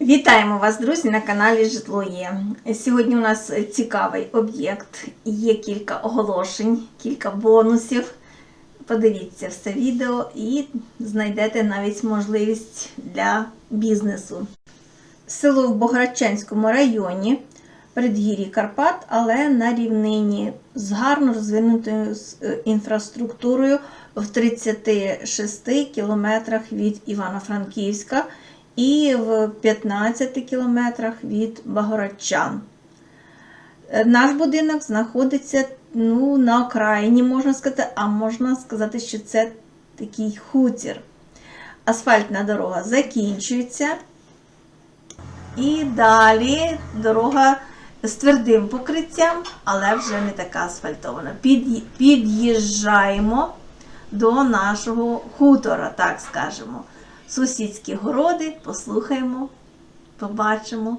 Вітаємо вас, друзі, на каналі Житло Є. Сьогодні у нас цікавий об'єкт. Є кілька оголошень, кілька бонусів. Подивіться все відео і знайдете навіть можливість для бізнесу. Село в Бограчанському районі, предгір'ї Карпат, але на рівнині з гарно розвинутою е, інфраструктурою в 36 кілометрах від Івано-Франківська і в 15 кілометрах від Багородчан. Е, Наш будинок знаходиться ну, на окраїні, можна сказати, а можна сказати, що це такий хутір. Асфальтна дорога закінчується. І далі дорога з твердим покриттям, але вже не така асфальтована. Під'їжджаємо до нашого хутора, так скажемо. Сусідські городи, послухаємо, побачимо,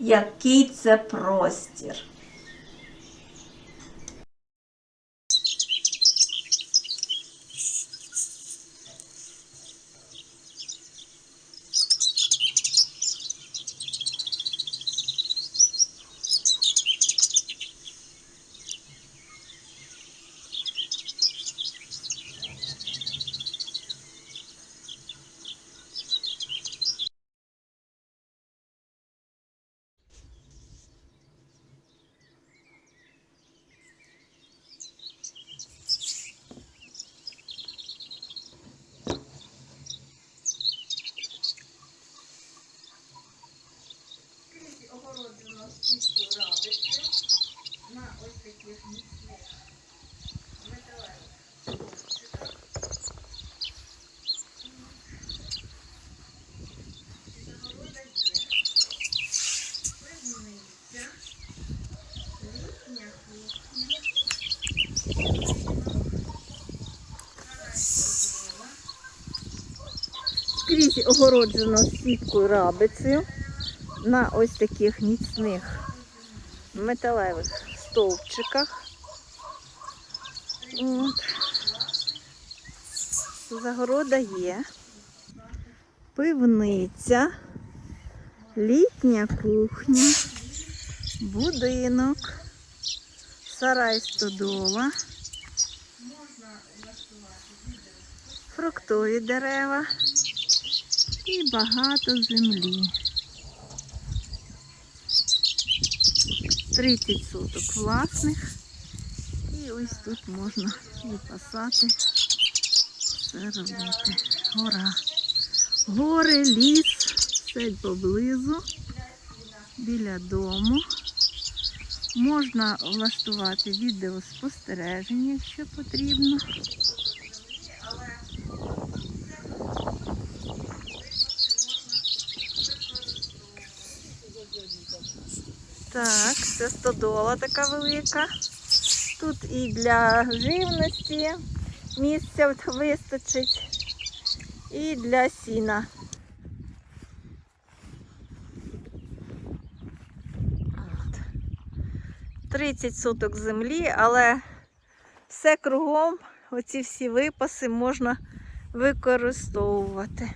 який це простір. Скрізь огороджено сіткою рабицею на ось таких міцних металевих стовпчиках. От. Загорода є. Пивниця, літня кухня, будинок, сарай стодола, фруктові дерева і багато землі. 30 соток власних. І ось тут можна випасати, все робити. Гора. Гори, ліс, все поблизу, біля дому. Можна влаштувати відеоспостереження, якщо потрібно. Так, це стодола така велика. Тут і для живності місця вистачить, і для сіна. От. 30 соток землі, але все кругом, оці всі випаси можна використовувати.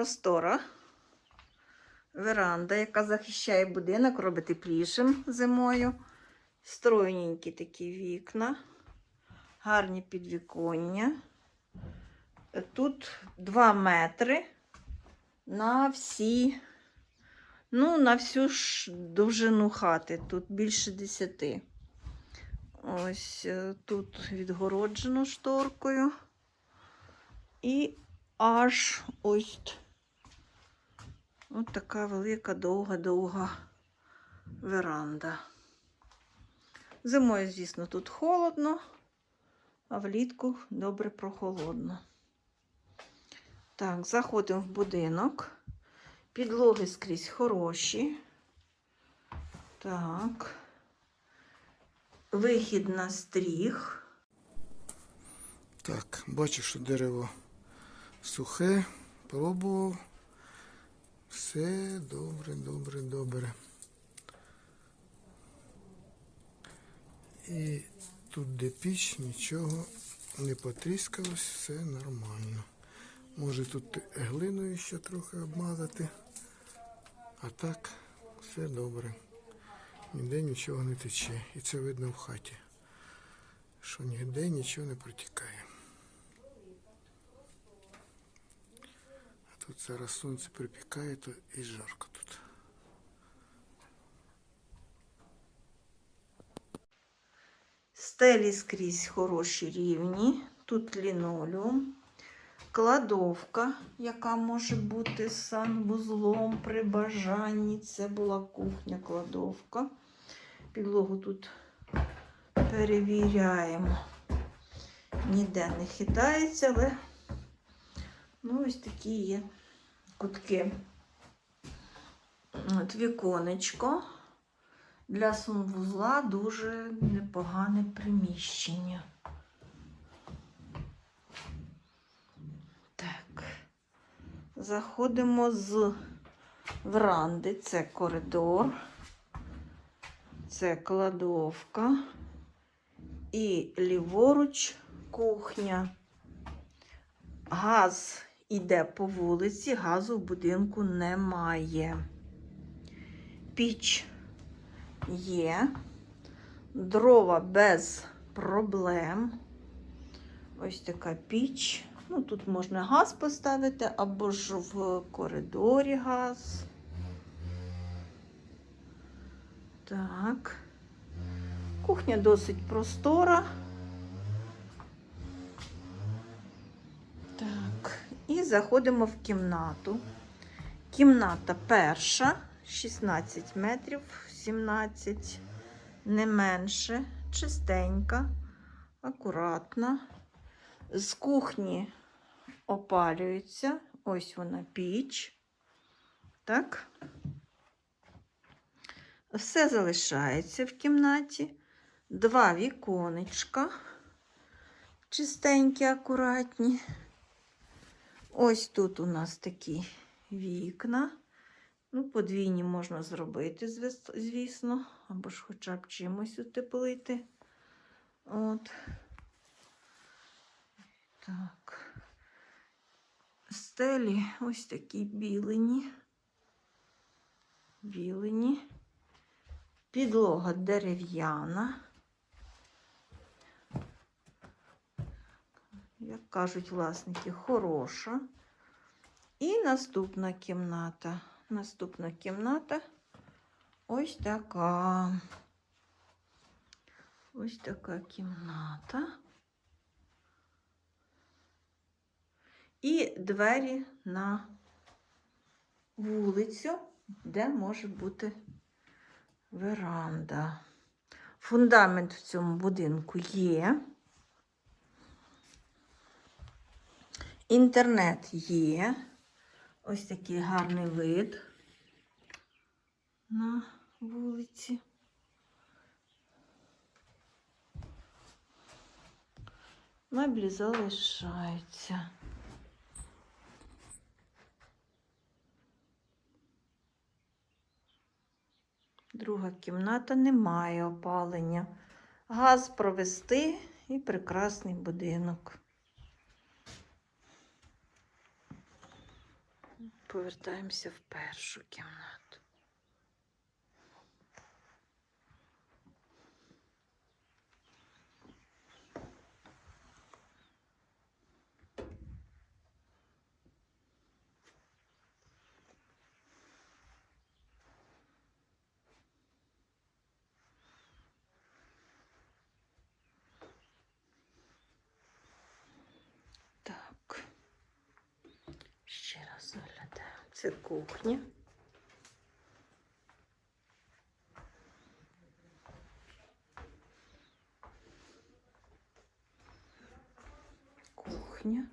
Простора веранда, яка захищає будинок, робить теплішим зимою. Стройненькі такі вікна, гарні підвіконня. Тут 2 метри на всі, ну, на всю ж довжину хати. Тут більше 10. Ось е, тут відгороджено шторкою. І аж ось от така велика, довга-довга веранда. Зимою, звісно, тут холодно, а влітку добре прохолодно. Так, заходимо в будинок. Підлоги скрізь хороші. Так. Вихід на стріх. Так, бачу, що дерево сухе, пробував. Все добре, добре, добре. І тут, де піч, нічого не потріскалось, все нормально. Може тут глиною ще трохи обмазати. А так, все добре. Ніде нічого не тече. І це видно в хаті, що ніде нічого не протікає. Тут зараз сонце припікає, то і жарко тут. Стелі скрізь хороші рівні. Тут лінолеум. Кладовка, яка може бути з санвузлом при бажанні. Це була кухня, кладовка. Підлогу тут перевіряємо. Ніде не хитається, але ну, ось такі є кутки. От віконечко. Для санвузла дуже непогане приміщення. Так. Заходимо з веранди. Це коридор, це кладовка і ліворуч кухня. Газ іде по вулиці, газу в будинку немає. Піч є. Дрова без проблем. Ось така піч. Ну, тут можна газ поставити, або ж в коридорі газ. Так. Кухня досить простора. Заходимо в кімнату. Кімната перша, 16 метрів, 17, не менше, чистенька, акуратна. З кухні опалюється. Ось вона піч. Так. Все залишається в кімнаті. Два віконечка. Чистенькі, акуратні. Ось тут у нас такі вікна. Ну, подвійні можна зробити, звісно, або ж хоча б чимось утеплити. От. Так. Стелі ось такі білені. Білені. Підлога дерев'яна. Як кажуть власники, хороша. І наступна кімната. Наступна кімната ось така. Ось така кімната. І двері на вулицю, де може бути веранда. Фундамент в цьому будинку є. Інтернет є. Ось такий гарний вид на вулиці. Меблі залишаються. Друга кімната не має опалення. Газ провести і прекрасний будинок. Повертаємося в першу кімнату. Так. Ще раз оглядаємо. Це кухня. Кухня.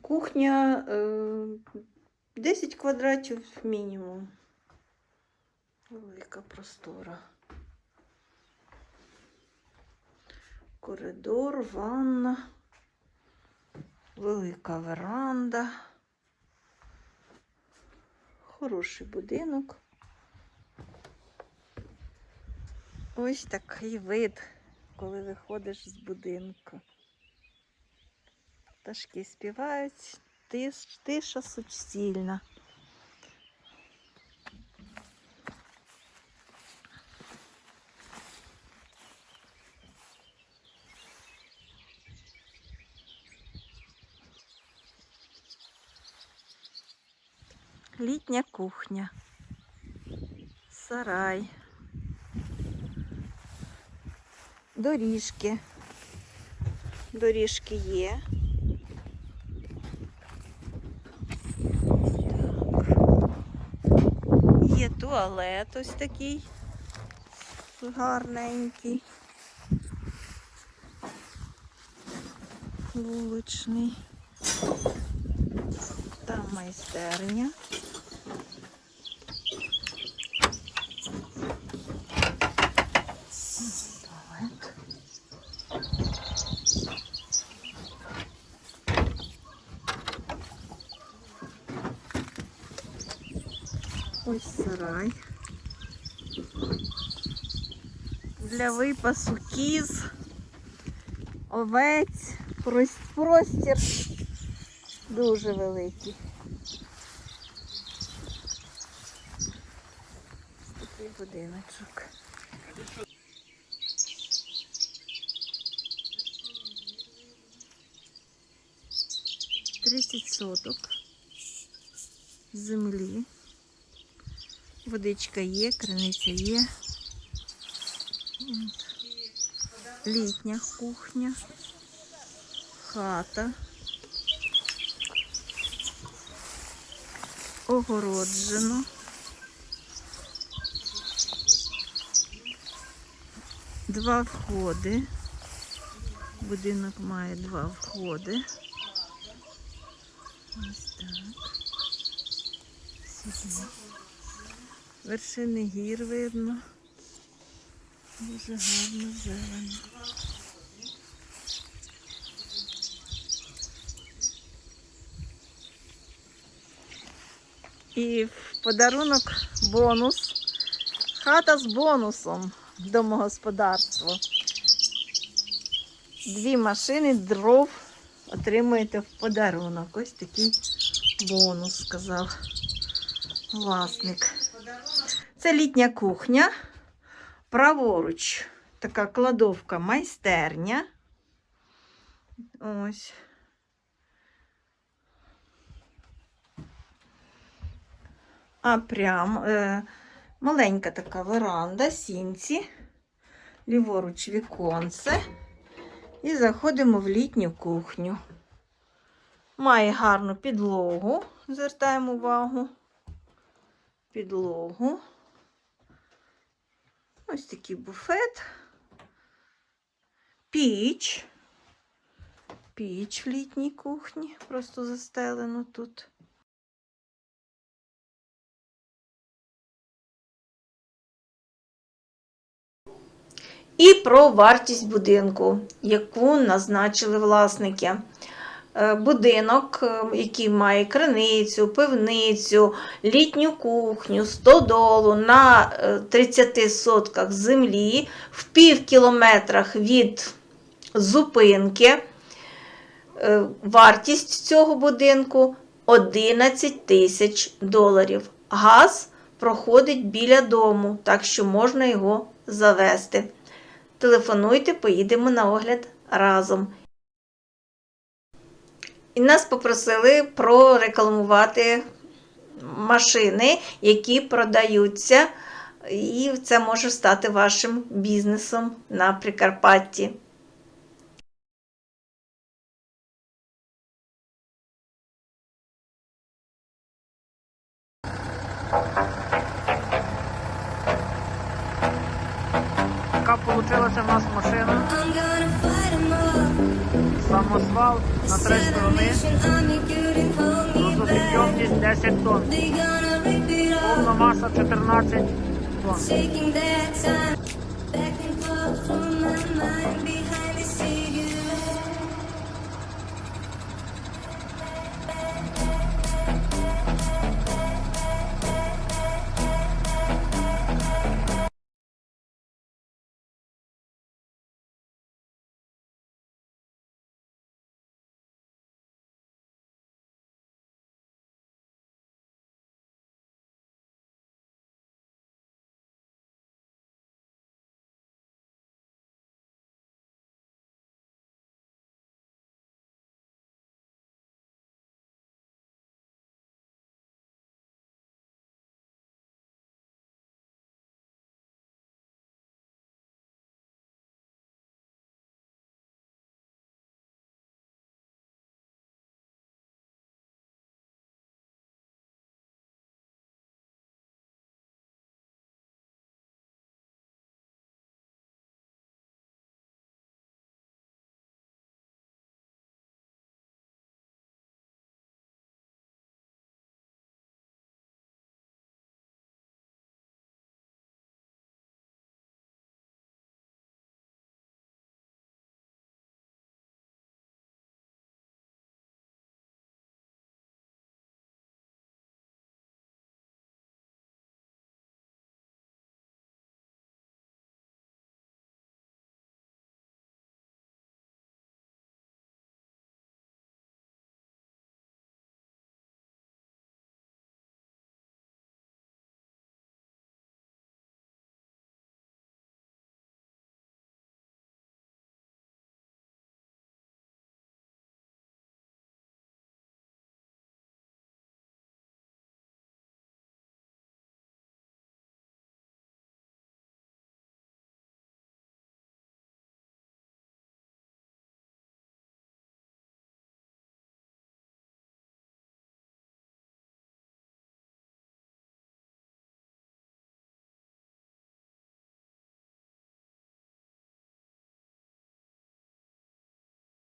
Кухня е, 10 квадратів мінімум. Велика простора. Коридор, ванна, велика веранда. Хороший будинок. Ось такий вид, коли виходиш з будинку. Пташки співають, тиш, тиша суцільна. Літня кухня, сарай, доріжки. Доріжки є. Є туалет ось такий гарненький. Вуличний. Там майстерня. Ось сарай. Для випасу кіз, овець, простір дуже великий. Такий будиночок. Тридцять соток землі. Водичка є, криниця є. Літня кухня, хата. Огороджено. Два входи. Будинок має два входи. Ось так. Сюди. Вершини гір видно. Дуже гарно зелено. І в подарунок бонус. Хата з бонусом домогосподарство. Дві машини дров отримуєте в подарунок. Ось такий бонус, сказав власник. Це літня кухня. Праворуч така кладовка майстерня. Ось. А прям е, маленька така веранда, сінці, ліворуч віконце. І заходимо в літню кухню. Має гарну підлогу, звертаємо увагу. Підлогу. Ось такий буфет. Піч. Піч в літній кухні, просто застелено тут. І про вартість будинку, яку назначили власники. Е, Будинок, е, який має криницю, пивницю, літню кухню, стодолу на е, 30 сотках землі, в пів кілометрах від зупинки. Е, Вартість цього будинку 11 тисяч доларів. Газ проходить біля дому, так що можна його завести. Телефонуйте, поїдемо на огляд разом. І нас попросили прорекламувати машини, які продаються, і це може стати вашим бізнесом на Прикарпатті. Така получилася в нас all. На три сторони. Грузопідйомність 10 тонн. Повна маса 14 тонн.